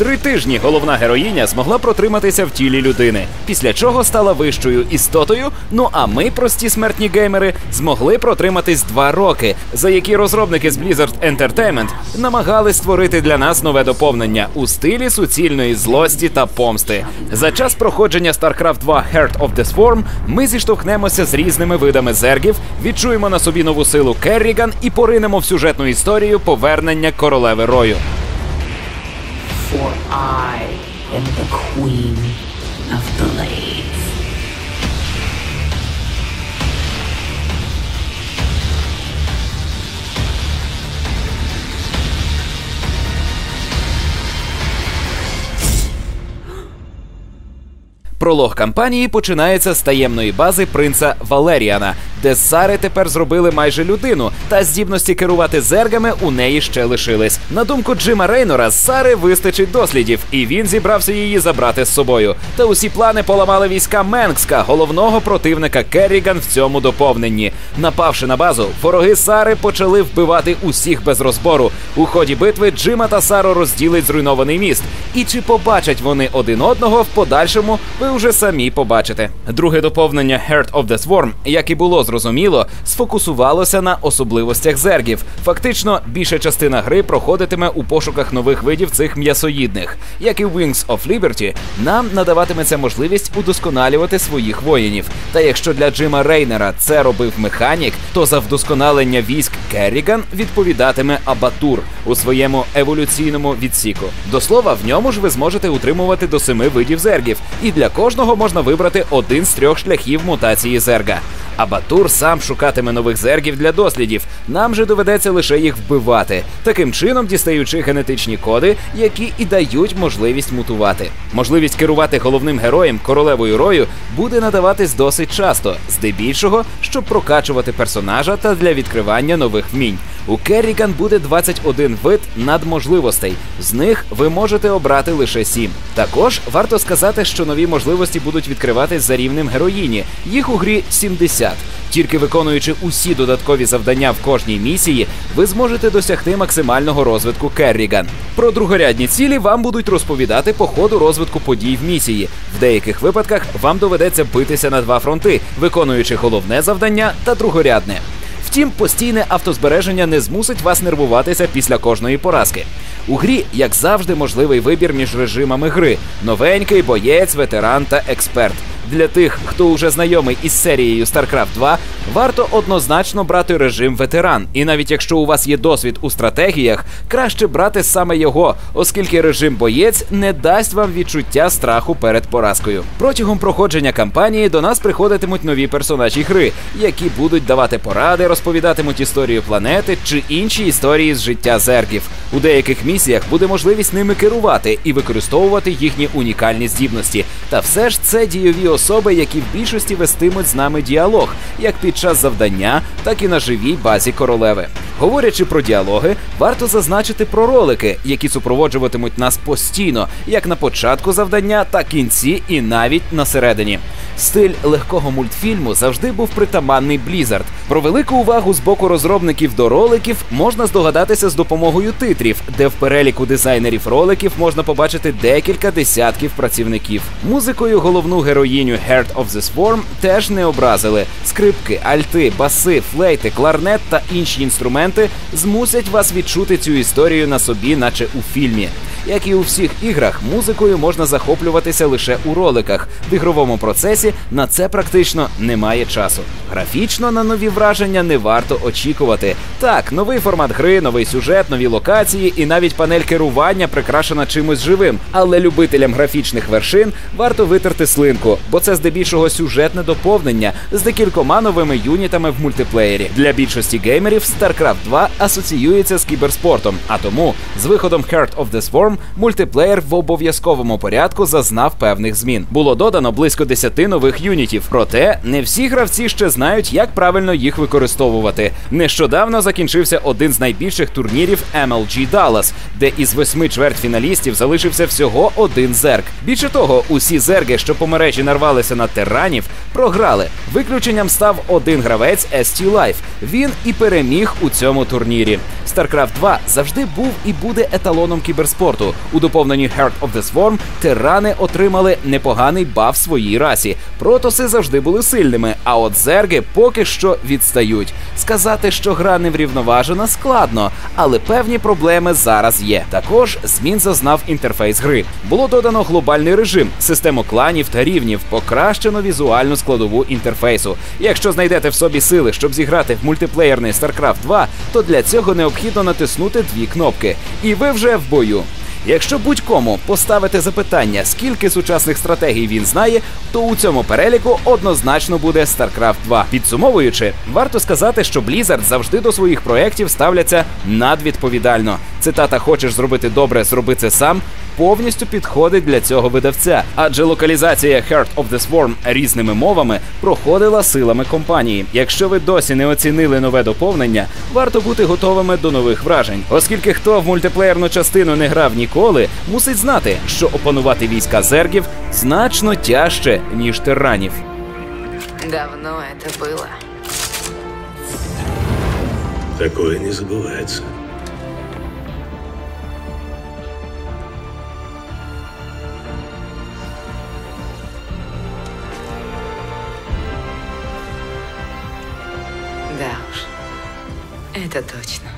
Три тижні головна героїня змогла протриматися в тілі людини, після чого стала вищою істотою. Ну а ми, прості смертні геймери, змогли протриматись два роки, за які розробники з Blizzard Entertainment намагались створити для нас нове доповнення у стилі суцільної злості та помсти. За час проходження StarCraft 2 Heart of the Swarm ми зіштовхнемося з різними видами зергів, відчуємо на собі нову силу Керріган і поринемо в сюжетну історію повернення королеви Рою. For I am the Queen of Blades. Пролог кампанії починається з таємної бази принца Валеріана, де Сари тепер зробили майже людину, та здібності керувати зергами у неї ще лишились. На думку Джима Рейнора, Сари вистачить дослідів, і він зібрався її забрати з собою. Та усі плани поламали війська Менкска, головного противника Керріган в цьому доповненні. Напавши на базу, вороги Сари почали вбивати усіх без розбору. У ході битви Джима та Сару розділить зруйнований міст. І чи побачать вони один одного в подальшому, ви вже самі побачите. Друге доповнення Heart of the Swarm, як і було зрозуміло, сфокусувалося на особливостях зергів. Фактично, більша частина гри проходитиме у пошуках нових видів цих м'ясоїдних. Як і Wings of Liberty, нам надаватиметься можливість удосконалювати своїх воїнів. Та якщо для Джима Рейнера це робив механік, то за вдосконалення військ Керріган відповідатиме Абатур у своєму еволюційному відсіку. До слова, в ньому ж ви зможете утримувати до семи видів зергів, і для кожного можна вибрати один з трьох шляхів мутації зерга. А Батур сам шукатиме нових зергів для дослідів. Нам же доведеться лише їх вбивати, таким чином дістаючи генетичні коди, які і дають можливість мутувати. Можливість керувати головним героєм королевою рою буде надаватись досить часто, здебільшого, щоб прокачувати персонажа та для відкривання нових вмінь. У Керріган буде 21 вид надможливостей. З них ви можете обрати лише 7. Також варто сказати, що нові можливості будуть відкриватись за рівнем героїні. Їх у грі 70. Тільки виконуючи усі додаткові завдання в кожній місії, ви зможете досягти максимального розвитку Керріган. Про другорядні цілі вам будуть розповідати по ходу розвитку подій в місії. В деяких випадках вам доведеться битися на два фронти, виконуючи головне завдання та другорядне. Втім, постійне автозбереження не змусить вас нервуватися після кожної поразки. У грі, як завжди, можливий вибір між режимами гри: новенький, боєць, ветеран та експерт. Для тих, хто уже знайомий із серією StarCraft 2, варто однозначно брати режим ветеран. І навіть якщо у вас є досвід у стратегіях, краще брати саме його, оскільки режим боєць не дасть вам відчуття страху перед поразкою. Протягом проходження кампанії до нас приходитимуть нові персонажі гри, які будуть давати поради, розповідатимуть історію планети чи інші історії з життя зергів. У деяких місіях буде можливість ними керувати і використовувати їхні унікальні здібності. Та все ж це дійові особи, які в більшості вестимуть з нами діалог, як під час завдання, так і на живій базі королеви. Говорячи про діалоги, варто зазначити про ролики, які супроводжуватимуть нас постійно, як на початку завдання, так кінці і навіть на середині. Стиль легкого мультфільму завжди був притаманний Blizzard. Про велику увагу з боку розробників до роликів можна здогадатися з допомогою титрів, де в переліку дизайнерів роликів можна побачити декілька десятків працівників. Музикою головну героїню Heart of the Swarm теж не образили. Скрипки, альти, баси, флейти, кларнет та інші інструменти змусять вас відчути цю історію на собі, наче у фільмі. Як і у всіх іграх, музикою можна захоплюватися лише у роликах. В ігровому процесі на це практично немає часу. Графічно на нові враження не варто очікувати. Так, новий формат гри, новий сюжет, нові локації і навіть панель керування прикрашена чимось живим. Але любителям графічних вершин варто витерти слинку, бо це здебільшого сюжетне доповнення з декількома новими юнітами в мультиплеєрі. Для більшості геймерів StarCraft 2 асоціюється з кіберспортом, а тому з виходом Heart of the Swarm мультиплеєр в обов'язковому порядку зазнав певних змін. Було додано близько 10 нових юнітів. Проте не всі гравці ще знають, як правильно їх використовувати. Нещодавно закінчився один з найбільших турнірів MLG Dallas, де із восьми чвертьфіналістів залишився всього один зерк. Більше того, усі зерги, що по мережі нарвалися на тиранів, програли. Виключенням став один гравець ST Life. Він і переміг у цьому турнірі. StarCraft 2 завжди був і буде еталоном кіберспорту. У доповненні Heart of the Swarm тирани отримали непоганий баф своїй расі. Протоси завжди були сильними, а от зерги поки що відстають. Сказати, що гра не врівноважена, складно, але певні проблеми зараз є. Також змін зазнав інтерфейс гри. Було додано глобальний режим, систему кланів та рівнів, покращено візуальну складову інтерфейсу. Якщо знайдете в собі сили, щоб зіграти в мультиплеєрний StarCraft 2, то для цього необхідно натиснути дві кнопки, і ви вже в бою. Якщо будь-кому поставити запитання, скільки сучасних стратегій він знає, то у цьому переліку однозначно буде StarCraft 2. Підсумовуючи, варто сказати, що Blizzard завжди до своїх проєктів ставляться надвідповідально. Цитата Хочеш зробити добре, зроби це сам повністю підходить для цього видавця, адже локалізація Heart of the Swarm різними мовами проходила силами компанії. Якщо ви досі не оцінили нове доповнення, варто бути готовими до нових вражень, оскільки хто в мультиплеєрну частину не грав ніколи, мусить знати, що опанувати війська зергів значно тяжче ніж тиранів. Давно это было. Такое не забывается. Да уж. Это точно.